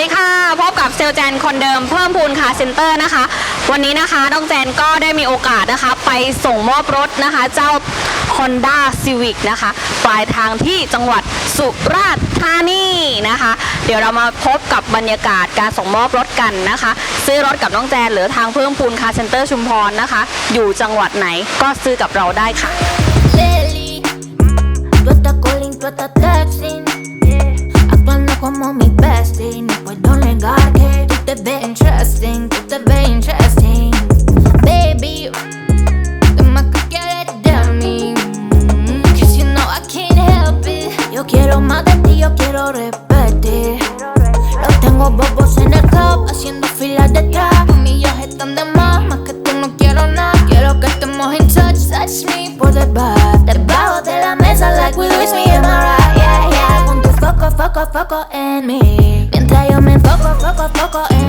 ดีค่ะ พบกับเซลแจนคนเดิมเพิ่มพูนคาเซ็นเตอร์นะคะ วันนี้นะคะน้องแจนก็ได้มีโอกาสนะคะ ไปส่งมอบรถนะคะ เจ้า Honda Civic นะคะ ปลายทางที่จังหวัดสุราษฎร์ธานีนะคะ เดี๋ยวเรามาพบกับบรรยากาศการส่งมอบรถกันนะคะ ซื้อรถกับน้องแจนหรือทางเพิ่มพูนคาเซ็นเตอร์ชุมพรนะคะ อยู่จังหวัดไหนก็ซื้อกับเราได้ค่ะ touch me por debajo. Debajo de la mesa, like we Luis me am I right? Yeah, yeah. Con tu foco, foco, foco en mí. Mientras yo me enfoco, foco, foco en ti.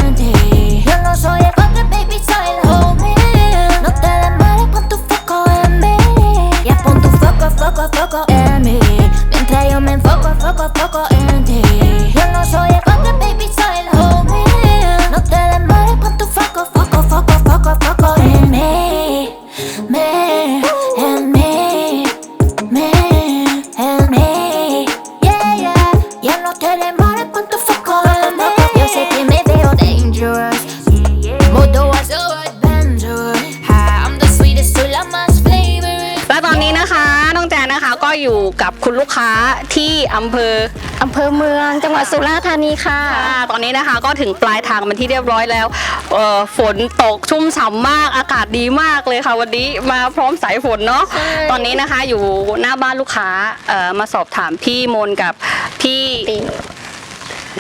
อยู่กับคุณลูกค้าที่อำเภออำเภอเมืองจังหวัดสุราษฎร์ธานีค่ะ ค่ะตอนนี้นะคะก็ถึงปลายทางเป็นที่เรียบร้อยแล้วเอ่อฝนตกชุ่มฉ่ำมากอากาศดีมากเลยค่ะวันนี้มาพร้อมสายฝนเนาะใช่ ตอนนี้นะคะอยู่หน้าบ้านลูกค้าเอ่อมาสอบถามพี่มนกับพี่ติ่ง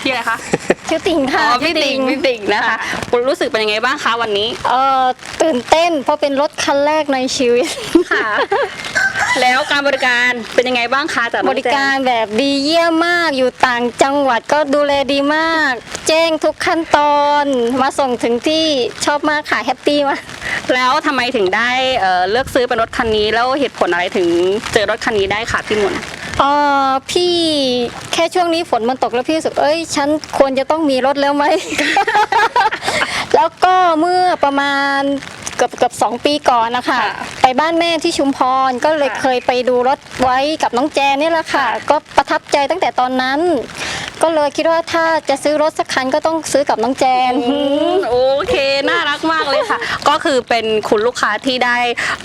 พี่อะไรคะชื่อติ่งอ๋ค่ะอพี่ติ่งพี่ติ่งนะคะคุณรู้สึกเป็นยังไงบ้างคะวันนี้ เอ่อตื่นเต้นเพราะเป็นรถคันแรกในชีวิต ค่ะ แล้วการบริการเป็นยังไงบ้างคะจากน้บองแจนริการแบบดีเยี่ยมมากอยู่ต่างจังหวัดก็ดูแลดีมาก แจ้งทุกขั้นตอนมาส่งถึงที่ชอบมากค่ะแฮปปี้มากแล้วทำไมถึงได้เอ่อเลือกซื้อเป็นรถคันนี้ แล้วเหตุผลอะไรถึงเจอรถคันนี้ได้ค่ะพี่มนเออพี่แค่ช่วงนี้ฝนมันตกแล้วพี่รู้สึกเอ้ย ฉันควรจะต้องมีรถแล้วไหม แล้วก็เมื่อประมาณเกือบเกือบสองปีก่อนนะคะค่ะไปบ้านแม่ที่ชุมพรก็เลยค่ะเคยไปดูรถไว้กับน้องแจนนี่แหละค่ะ ก็ประทับใจตั้งแต่ตอนนั้น ก็เลยคิดว่าถ้าจะซื้อรถสักคันก็ต้องซื้อกับน้องแจน อืมโอเค น่ารักมากเลยค่ะ ก็คือเป็นคุณลูกค้าที่ได้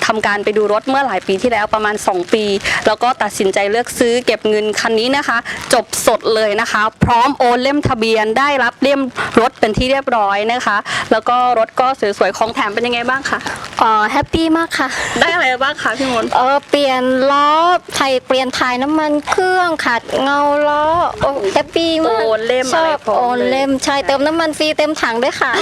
ทำการไปดูรถเมื่อหลายปีที่แล้วประมาณ 2 ปี แล้วก็ตัดสินใจเลือกซื้อเก็บเงินคันนี้นะคะ จบสดเลยนะคะ พร้อมโอนเล่มทะเบียนได้รับเล่มรถเป็นที่เรียบร้อยนะคะ แล้วก็รถก็สวยๆของแถมเป็นยังไงบ้างคะอ๋อแฮปปี้มากค่ะ ได้อะไรบ้างคะพี่มนต์ เออเปลี่ยนล้อไทยเปลี่ยนถ่ายน้ำมันเครื่องขัดเงาล้อโอ้ แฮปปี้มากโอนเล่มชอะไรอบพร้อโอมนเลย เล่มใช่เติมน้ำมันฟรีเต็มถังด้วยค่ะ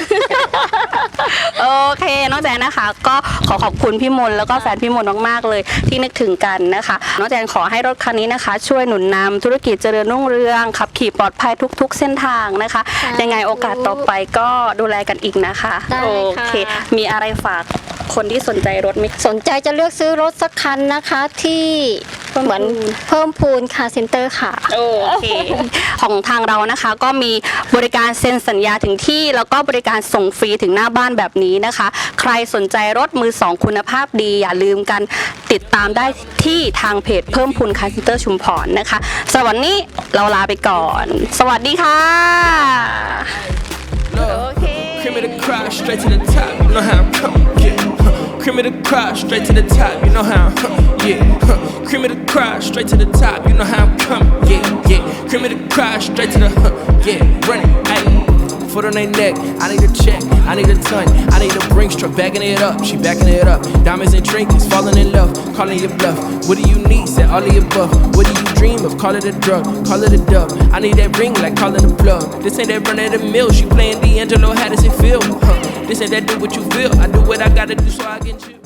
โอเค น้องแจนนะคะ ก็ขอขอบคุณพี่มนต์แล้วก็แฟนพี่มนต์มากๆเลย ที่นึกถึงกันนะคะ น้องแจนขอให้รถคันนี้นะคะ ช่วยหนุนนำธุรกิจเจริญรุ่งเรืองขับขี่ปลอดภัยทุก ๆ เส้นทางนะคะ สาธุยังไงโอกาสต่อไปก็ดูแลกันอีกนะคะ ได้โอค่ะเค มีอะไรฝากคนที่สนใจรถไหม สนใจจะเลือกซื้อรถสักคันนะคะที่ เพิ่มพูนเหมือนเพิ่มพูนคาเซ็นเตอร์ค่ะ โอเค ของทางเรานะคะก็มีบริการเซ็นสัญญาถึงที่ แล้วก็บริการส่งฟรีถึงหน้าบ้านแบบนี้นะคะ ใครสนใจรถมือสองคุณภาพดี อย่าลืมกันติดตามได้ที่ทางเพจเพิ่มพูนคาร์เตอร์ชุมพรนะคะสำหรับวันนี้เราลาไปก่อน สวัสดีค่ะ Cream of the crop, straight to the top. You know how I'm coming, yeah. Cream of the crop, straight to the top. You know how, huh, yeah. Huh. Cream of the crop, straight to the top. You know how I'm coming, yeah, yeah. Cream of the crop, straight to the, huh, yeah. Running, ayy. Foot on their neck, I need a check, I need a ton, I need a Brinks truck, backing it up, she backing it up. Diamonds and trinkets, falling in love, calling your bluff. What do you need? Said all of your above. What do you dream of? Call it a drug, call it a dub. I need that ring like calling a plug. This ain't that run of the mill, she playing D'Angelo, how does it feel? Huh. This ain't that do what you feel, I do what I gotta do so I get you.